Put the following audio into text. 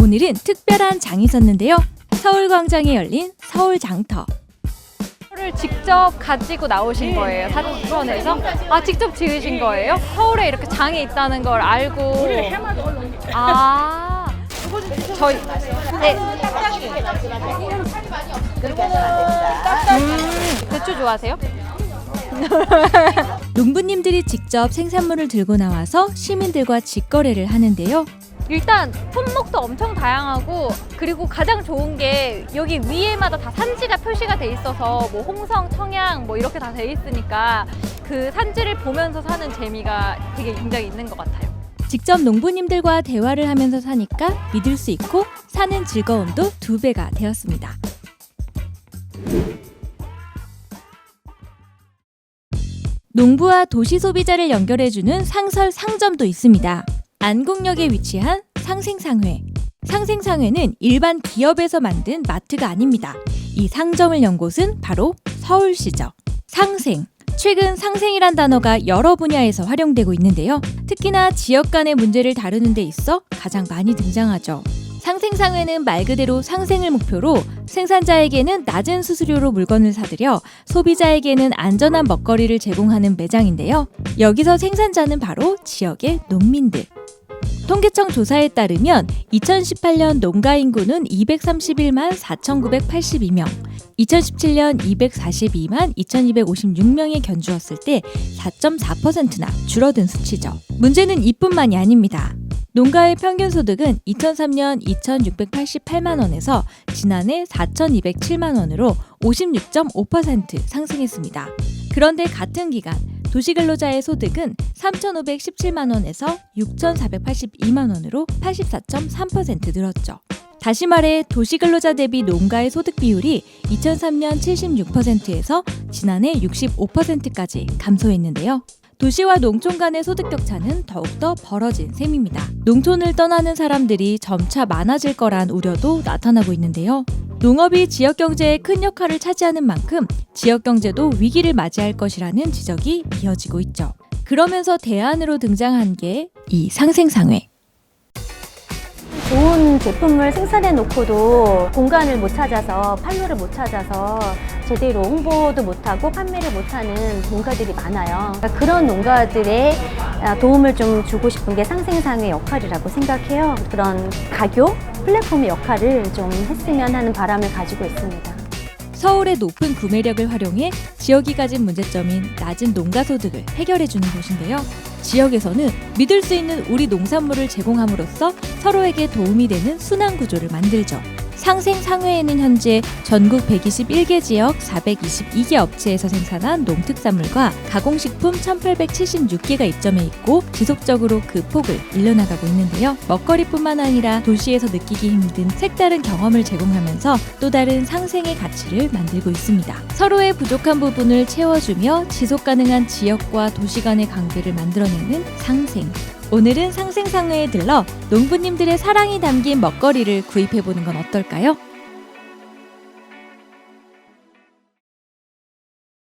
오늘은 특별한 장이 있었는데요. 서울광장에 열린 서울 장터. 를 직접 가지고 나오신 거예요 사전에서 아 직접 지으신 거예요 서울에 이렇게 장이 있다는 걸 알고 아 저희 네 음, 대추 좋아하세요? 농부님들이 직접 생산물을 들고 나와서 시민들과 직거래를 하는데요. 일단 품목도 엄청 다양하고 그리고 가장 좋은 게 여기 위에마다 다 산지가 표시가 돼 있어서 뭐 홍성, 청양 뭐 이렇게 다 돼 있으니까 그 산지를 보면서 사는 재미가 되게 굉장히 있는 것 같아요. 직접 농부님들과 대화를 하면서 사니까 믿을 수 있고 사는 즐거움도 두 배가 되었습니다. 농부와 도시 소비자를 연결해주는 상설 상점도 있습니다. 안국역에 위치한 상생상회. 상생상회는 일반 기업에서 만든 마트가 아닙니다. 이 상점을 연 곳은 바로 서울시죠. 상생. 최근 상생이란 단어가 여러 분야에서 활용되고 있는데요. 특히나 지역 간의 문제를 다루는 데 있어 가장 많이 등장하죠. 상생상회는 말 그대로 상생을 목표로 생산자에게는 낮은 수수료로 물건을 사들여 소비자에게는 안전한 먹거리를 제공하는 매장인데요. 여기서 생산자는 바로 지역의 농민들. 통계청 조사에 따르면 2018년 농가 인구는 231만 4,982명, 2017년 242만 2,256명에 견주었을 때 4.4%나 줄어든 수치죠. 문제는 이뿐만이 아닙니다. 농가의 평균 소득은 2003년 2,688만 원에서 지난해 4,207만 원으로 56.5% 상승했습니다. 그런데 같은 기간 도시근로자의 소득은 3,517만 원에서 6,482만 원으로 84.3% 늘었죠. 다시 말해 도시근로자 대비 농가의 소득 비율이 2003년 76%에서 지난해 65%까지 감소했는데요. 도시와 농촌 간의 소득 격차는 더욱더 벌어진 셈입니다. 농촌을 떠나는 사람들이 점차 많아질 거란 우려도 나타나고 있는데요. 농업이 지역 경제에 큰 역할을 차지하는 만큼 지역 경제도 위기를 맞이할 것이라는 지적이 이어지고 있죠. 그러면서 대안으로 등장한 게 이 상생상회. 좋은 제품을 생산해 놓고도 공간을 못 찾아서 판로를 못 찾아서 제대로 홍보도 못하고 판매를 못하는 농가들이 많아요. 그러니까 그런 농가들의 아, 도움을 좀 주고 싶은 게 상생상의 역할이라고 생각해요. 그런 가교 플랫폼의 역할을 좀 했으면 하는 바람을 가지고 있습니다. 서울의 높은 구매력을 활용해 지역이 가진 문제점인 낮은 농가 소득을 해결해 주는 곳인데요. 지역에서는 믿을 수 있는 우리 농산물을 제공함으로써 서로에게 도움이 되는 순환 구조를 만들죠. 상생 상회에는 현재 전국 121개 지역 422개 업체에서 생산한 농특산물과 가공식품 1876개가 입점해 있고 지속적으로 그 폭을 늘려나가고 있는데요. 먹거리뿐만 아니라 도시에서 느끼기 힘든 색다른 경험을 제공하면서 또 다른 상생의 가치를 만들고 있습니다. 서로의 부족한 부분을 채워주며 지속 가능한 지역과 도시 간의 관계를 만들어내는 상생. 오늘은 상생상회에 들러 농부님들의 사랑이 담긴 먹거리를 구입해보는 건 어떨까요?